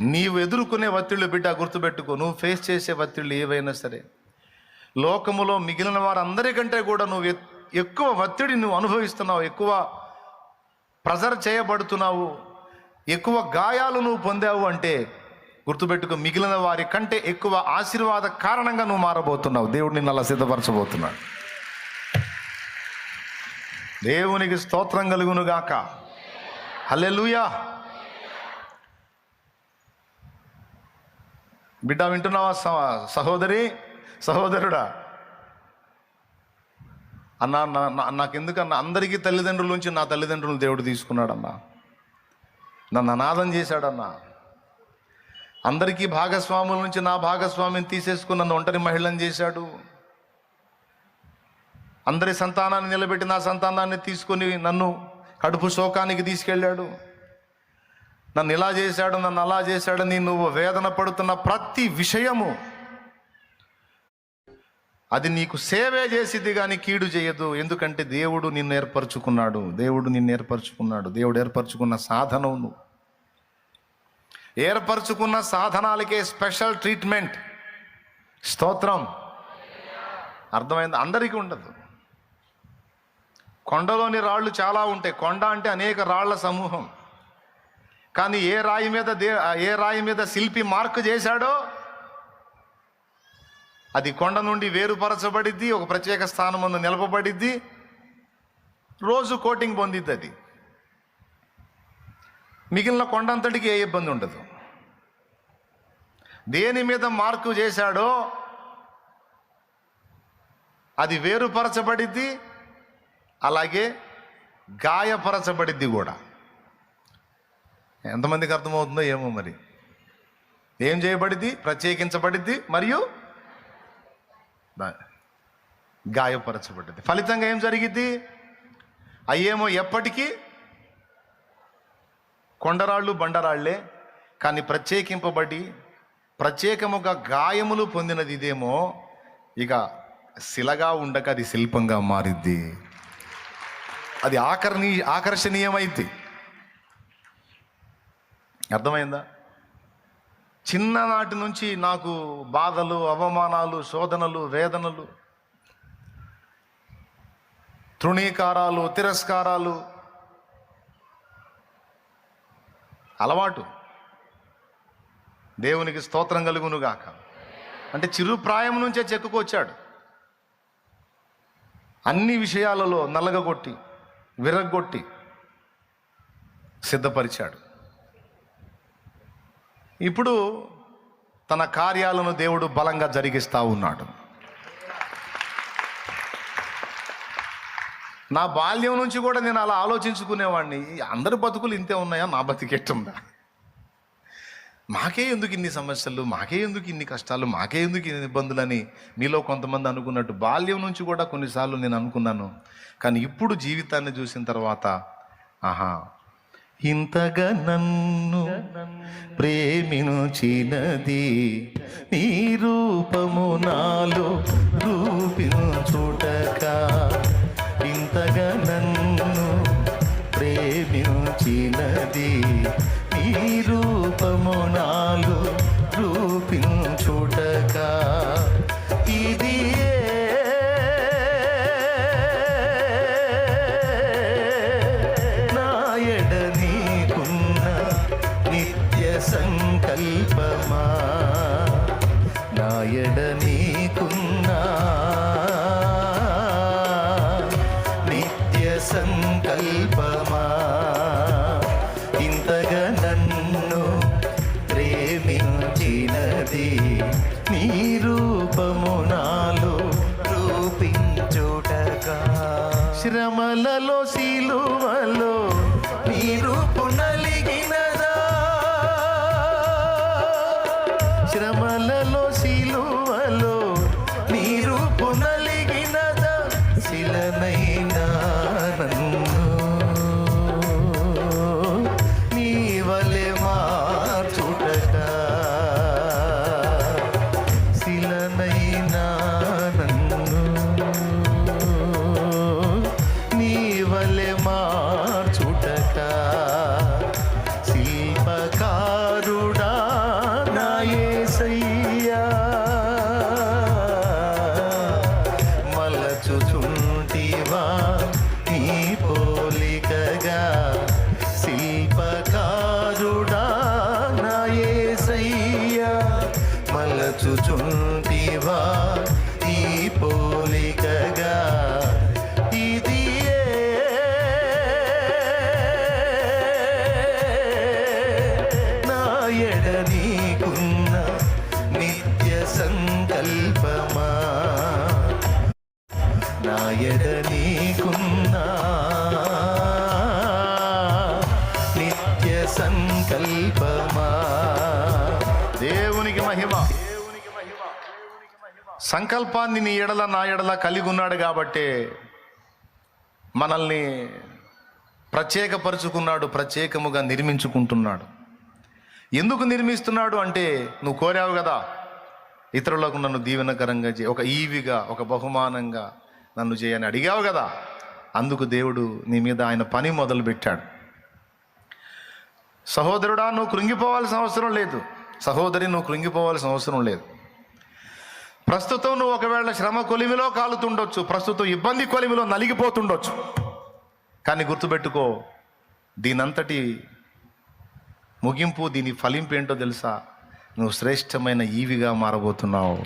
నీవు ఎదుర్కొనే ఒత్తిళ్ళు బిడ్డ గుర్తుపెట్టుకో. నువ్వు ఫేస్ చేసే ఒత్తిళ్ళు ఏవైనా సరే. లోకములో మిగిలిన వారందరికంటే కూడా నువ్వు ఎక్కువ ఒత్తిడి నువ్వు అనుభవిస్తున్నావు ఎక్కువ ప్రెజర్ చేయబడుతున్నావు ఎక్కువ గాయాలు నువ్వు పొందావు అంటే గుర్తుపెట్టుకో మిగిలిన వారి కంటే ఎక్కువ ఆశీర్వాద కారణంగా నువ్వు మారబోతున్నావు. దేవుడు నిన్ను అలా సిద్ధపరచబోతున్నాడు. దేవునికి స్తోత్రం కలుగును గాక బిడ్డ వింటున్నావా సహోదరి? సహోదరుడా? అన్నా నా- నా- నాకెందుకన్నా? అందరికీ తల్లిదండ్రుల నుంచి నా తల్లిదండ్రులు దేవుడు తీసుకున్నాడన్నా. నన్ను అనాథం చేశాడన్నా. అందరికీ భాగస్వాముల నుంచి నా భాగస్వామిని తీసేసుకుని నన్ను ఒంటరి మహిళను చేశాడు. అందరి సంతానాన్ని నిలబెట్టి నా సంతానాన్ని తీసుకొని నన్ను కడుపు శోకానికి తీసుకెళ్ళాడు. నన్ను ఇలా చేశాడు నన్ను అలా చేశాడని నువ్వు వేదన పడుతున్న ప్రతి విషయము అది నీకు సేవే చేసిద్ది కానీ కీడు చేయదు. ఎందుకంటే దేవుడు నిన్ను ఏర్పరచుకున్నాడు. దేవుడు నిన్ను ఏర్పరచుకున్నాడు. దేవుడు ఏర్పరచుకున్న సాధనం నువ్వు. ఏర్పరచుకున్న సాధనాలకే స్పెషల్ ట్రీట్మెంట్. స్తోత్రం. అర్థమైంది? అందరికీ ఉండదు. కొండలోని రాళ్ళు చాలా ఉంటాయి. కొండ అంటే అనేక రాళ్ళ సమూహం. కానీ ఏ రాయి మీద దే ఏ రాయి మీద శిల్పి మార్కు చేశాడో అది కొండ నుండి వేరుపరచబడిద్ది ఒక ప్రత్యేక స్థానం ముందు నిలపబడిద్ది రోజు కోటింగ్ పొందిద్ది అది. మిగిలిన కొండంతటికి ఏ ఇబ్బంది ఉండదు. దేని మీద మార్కు చేశాడో అది వేరుపరచబడిద్ది అలాగే గాయపరచబడిద్ది కూడా. ఎంతమందికి అర్థమవుతుందో ఏమో మరి. ఏం చేయబడిద్ది? ప్రత్యేకించబడింది మరియు గాయపరచబడ్డది ఫలితంగా ఏం జరిగిద్ది? అయ్యేమో ఎప్పటికీ కొండరాళ్ళు బండరాళ్ళే కానీ ప్రత్యేకింపబడి ప్రత్యేకముగా గాయములు పొందినది ఇదేమో ఇక శిలగా ఉండక అది శిల్పంగా మారిద్ది. అది ఆకర్ణీ ఆకర్షణీయమైంది అర్థమైందా? చిన్ననాటి నుంచి నాకు బాధలు అవమానాలు శోధనలు వేదనలు తృణీకారాలు తిరస్కారాలు అలవాటు. దేవునికి స్తోత్రం కలుగునుగాక. అంటే చిరుప్రాయం నుంచే చెక్కుకొచ్చాడు అన్ని విషయాలలో నలగగొట్టి విరగ్గొట్టి సిద్ధపరిచాడు. ఇప్పుడు తన కార్యాలను దేవుడు బలంగా జరిగిస్తూ ఉన్నాడు. నా బాల్యం నుంచి కూడా నేను అలా ఆలోచించుకునేవాడిని. అందరి బతుకులు ఇంతే ఉన్నాయా? నా బతికెట్టుందా? మాకే ఎందుకు ఇన్ని సమస్యలు? మాకే ఎందుకు ఇన్ని కష్టాలు? మాకే ఎందుకు ఇన్ని ఇబ్బందులని మీలో కొంతమంది అనుకున్నట్టు బాల్యం నుంచి కూడా కొన్నిసార్లు నేను అనుకున్నాను. కానీ ఇప్పుడు జీవితాన్ని చూసిన తర్వాత ఆహా ఇంతగా నన్ను ప్రేమించినది నీ రూపము నాలో చూడక ఇంతగా నన్ను ప్రేమించినది సంకల్పమా? నాయడ నీకున్నా. నిత్య సంకల్పమా? ఇంతగా నన్ను ప్రేమించినది నీ రూపము నాలో రూపించుటగా శ్రమలలో శిలువలో శ్రమలలో సంకల్పమా నాయద నీకున్నా? నిత్య సంకల్పమా? దేవునికి మహిమ. సంకల్పాన్ని నీ ఎడల నా ఎడల కలిగి ఉన్నాడు కాబట్టే మనల్ని ప్రత్యేకపరుచుకున్నాడు ప్రత్యేకముగా నిర్మించుకుంటున్నాడు. ఎందుకు నిర్మిస్తున్నాడు అంటే నువ్వు కోరావు కదా ఇతరులకు నన్ను దీవెనకరంగా చే ఒక ఈవిగా ఒక బహుమానంగా నన్ను చేయని అడిగావు కదా? అందుకు దేవుడు నీ మీద ఆయన పని మొదలు పెట్టాడు సహోదరుడా నువ్వు కృంగిపోవాల్సిన అవసరం లేదు. సహోదరి నువ్వు కృంగిపోవాల్సిన అవసరం లేదు. ప్రస్తుతం నువ్వు ఒకవేళ శ్రమ కొలిమిలో కాలుతుండొచ్చు. ప్రస్తుతం ఇబ్బంది కొలిమిలో నలిగిపోతుండొచ్చు. కానీ గుర్తుపెట్టుకో దీనంతటి ముగింపు దీని ఫలింపు ఏంటో తెలుసా? నువ్వు శ్రేష్టమైన ఈవిగా మారబోతున్నావు.